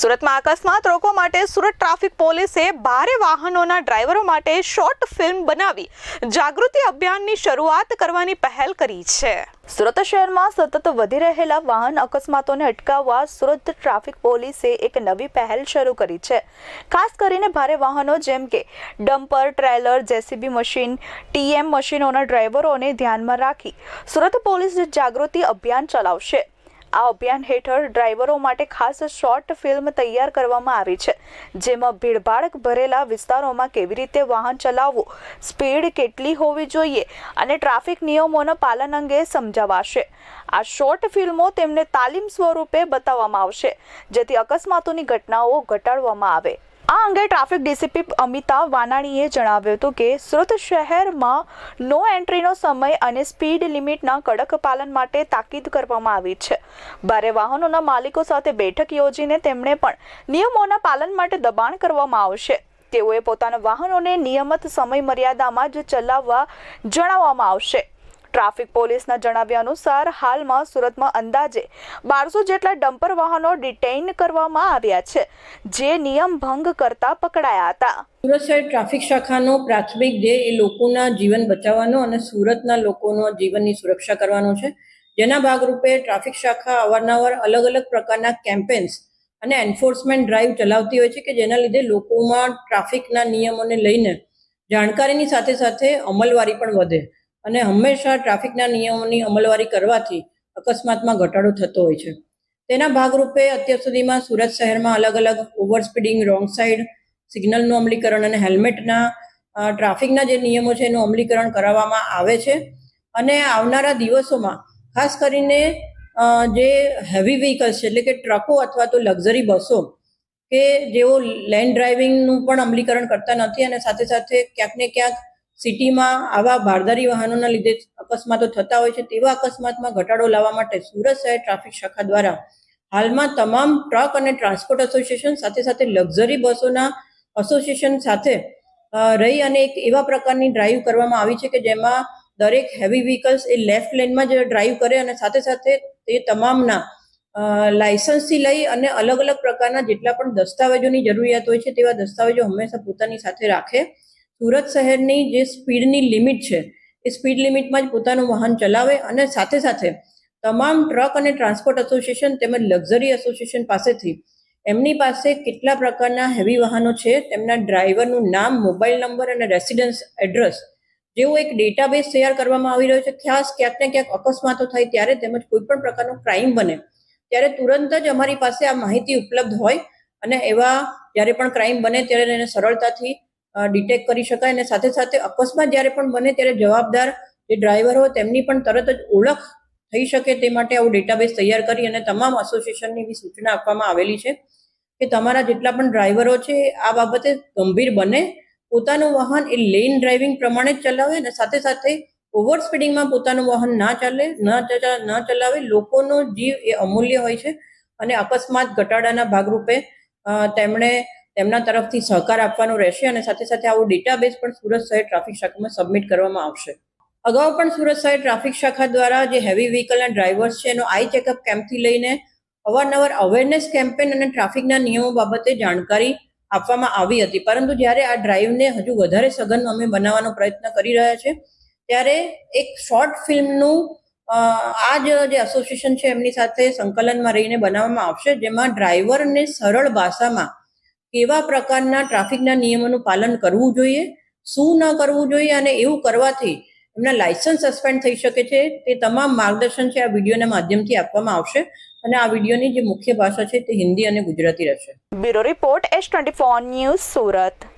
સુરતમાં અકસ્માત રોકવા માટે સુરત ટ્રાફિક પોલીસે ભારે વાહનોના ડ્રાઈવરો માટે શોર્ટ ફિલ્મ બનાવી જાગૃતિ અભિયાનની શરૂઆત કરવાની પહેલ કરી છે. સુરત શહેરમાં સતત વધી રહેલા વાહન અકસ્માતોને અટકાવવા સુરત ટ્રાફિક પોલીસે એક નવી પહેલ શરૂ કરી છે. ખાસ કરીને ભારે વાહનો જેમ કે dumper, trailer, JCB machine, TM મશીનોના ડ્રાઈવરોને ધ્યાનમાં રાખી સુરત પોલીસ જાગૃતિ અભિયાન ચલાવશે. આ અભિયાન હેઠળ ડ્રાઈવરો માટે ખાસ શોર્ટ ફિલ્મ તૈયાર કરવામાં આવી છે, જેમાં ભીડભાડ ભરેલા વિસ્તારોમાં કેવી રીતે વાહન ચલાવવું, સ્પીડ કેટલી હોવી જોઈએ અને ટ્રાફિક નિયમોના પાલન અંગે સમજાવાશે. આ શોર્ટ ફિલ્મો તેમને તાલીમ સ્વરૂપે બતાવવામાં આવશે, જેથી અકસ્માતોની ઘટનાઓ ઘટાડવામાં આવે. આ અંગે ટ્રાફિક ડીસીપી અમિતા વાનાણીએ જણાવ્યું હતું કે, સુરત શહેરમાં નો એન્ટ્રીનો સમય અને સ્પીડ લિમિટના કડક પાલન માટે તાકીદ કરવામાં આવી છે. ભારે વાહનોના માલિકો સાથે બેઠક યોજીને તેમણે પણ નિયમોના પાલન માટે દબાણ કરવામાં આવશે. તેઓએ પોતાના વાહનોને નિયમિત સમય મર્યાદામાં જ ચલાવવા જણાવવામાં આવશે. ટ્રાફિક પોલીસના જણાવ્યા અનુસાર હાલમાં સુરતમાં અંદાજે બારસો જેટલા ડમ્પર વાહનો ડિટેઇન કરવામાં આવ્યા છે, જે નિયમ ભંગ કરતા પકડાયા હતા. સુરત શહેર ટ્રાફિક શાખાનો પ્રાથમિક ધ્યેય એ લોકોના જીવન બચાવવાનો અને સુરતના લોકોનો જીવનની સુરક્ષા કરવાનો છે. જેના ભાગરૂપે ટ્રાફિક શાખા અવારનવાર અલગ અલગ પ્રકારના કેમ્પેન્સ અને એન્ફોર્સમેન્ટ ડ્રાઈવ ચલાવતી હોય છે કે જેના લીધે લોકોમાં ટ્રાફિકના નિયમોને લઈને જાણકારીની સાથે સાથે અમલવારી પણ વધે. અને હંમેશા ટ્રાફિકના નિયમોની અમલવારી કરવાથી અકસ્માતમાં ઘટાડો થતો હોય છે. તેના ભાગરૂપે અત્યાર સુધીમાં સુરત શહેરમાં અલગ અલગ ઓવર સ્પીડિંગ રોંગ સાઈડ, સિગ્નલનું અમલીકરણ અને હેલ્મેટના ટ્રાફિકના જે નિયમો છે એનું અમલીકરણ કરાવવામાં આવે છે. અને આવનારા દિવસોમાં ખાસ કરીને જે હેવી વ્હીકલ્સ છે, એટલે કે ટ્રકો અથવા તો લક્ઝરી બસો, કે જેઓ લેન્ડ ડ્રાઇવિંગનું પણ અમલીકરણ કરતા નથી અને સાથે સાથે ક્યાંક ને ક્યાંક સિટીમાં આવા બારદારી વાહનોના લીધે અકસ્માતો થતા હોય છે, તેવા અકસ્માતમાં ઘટાડો લાવવા માટે સુરત શહેર ટ્રાફિક શાખા દ્વારા હાલમાં તમામ ટ્રક અને ટ્રાન્સપોર્ટ એસોસિએશન સાથે સાથે લક્ઝરી બસોના એસોસિએશન સાથે રહી અને એક એવા પ્રકારની ડ્રાઈવ કરવામાં આવી છે કે જેમાં દરેક હેવી વ્હીકલ્સ એ લેફ્ટ લેનમાં જ ડ્રાઈવ કરે અને સાથે સાથે તે તમામના લાયસન્સથી લઈ અને અલગ અલગ પ્રકારના જેટલા પણ દસ્તાવેજોની જરૂરિયાત હોય છે, તેવા દસ્તાવેજો હંમેશા પોતાની સાથે રાખે સુરત શહેરની જે સ્પીડની લિમિટ છે, એ સ્પીડ લિમિટમાં જ પોતાનું વાહન ચલાવે અને સાથે સાથે તમામ ટ્રક અને ટ્રાન્સપોર્ટ એસોસિએશન તેમજ લક્ઝરી એસોસિએશન પાસેથી એમની પાસે કેટલા પ્રકારના હેવી વાહનો છે, તેમના ડ્રાઈવરનું નામ, મોબાઈલ નંબર અને રેસિડન્સ એડ્રેસ જેવો એક ડેટાબેઝ તૈયાર કરવામાં આવી રહ્યો છે. ખાસ ક્યાંક ને ક્યાંક અકસ્માતો થાય ત્યારે તેમજ કોઈ પણ પ્રકારનો ક્રાઇમ બને, ત્યારે તુરંત જ અમારી પાસે આ માહિતી ઉપલબ્ધ હોય અને એવા જ્યારે પણ ક્રાઇમ બને ત્યારે એને સરળતાથી ડિટેક્ટ કરી શકાય અને સાથે સાથે અકસ્માત જ્યારે પણ બને ત્યારે જવાબદાર જે ડ્રાઈવર હોય તેમની પણ તરત જ ઓળખ થઈ શકે તે માટે આવું ડેટાબેઝ તૈયાર કરી અને તમામ એસોસિએશનની એવી સૂચના આપવામાં આવેલી છે કે તમારા જેટલા પણ ડ્રાઈવરો છે, આ બાબતે ગંભીર બને. પોતાનું વાહન એ લેન ડ્રાઇવિંગ પ્રમાણે જ ચલાવે અને સાથે સાથે ઓવર સ્પીડિંગમાં પોતાનું વાહન ના ચાલે, ન ચલાવે, લોકોનો જીવ એ અમૂલ્ય હોય છે અને અકસ્માત ઘટાડાના ભાગરૂપે તેમણે તેમના તરફથી સહકાર આપવાનો રહેશે અને સાથે સાથે આવો ડેટાબેઝ પણ સુરત શહેર ટ્રાફિક શાખામાં સબમિટ કરવામાં આવશે. અગાઉ પણ સુરત શહેર ટ્રાફિક શાખા દ્વારા જે હેવી વ્હીકલના ડ્રાઈવર્સ છે, એનો આઈ ચેકઅપ કેમ્પથી લઈને અવારનવાર અવેરનેસ કેમ્પેન અને ટ્રાફિકના નિયમો બાબતે જાણકારી આપવામાં આવી હતી. પરંતુ જ્યારે આ ડ્રાઈવને હજુ વધારે સઘન અમે બનાવવાનો પ્રયત્ન કરી રહ્યા છે, ત્યારે એક શોર્ટ ફિલ્મનું આ જ જે એસોસિએશન છે, એમની સાથે સંકલનમાં રહીને બનાવવામાં આવશે, જેમાં ડ્રાઈવરને સરળ ભાષામાં કેવા પ્રકારના ટ્રાફિકના નિયમોનું પાલન કરવું જોઈએ, શું ન કરવું જોઈએ અને એવું કરવાથી એમના લાયસન્સ સસ્પેન્ડ થઈ શકે છે, તે તમામ માર્ગદર્શન છે આ વિડીયોના માધ્યમથી આપવામાં આવશે અને આ વિડીયોની જે મુખ્ય ભાષા છે તે હિન્દી અને ગુજરાતી રહેશે. Bureau report S twenty news Surat.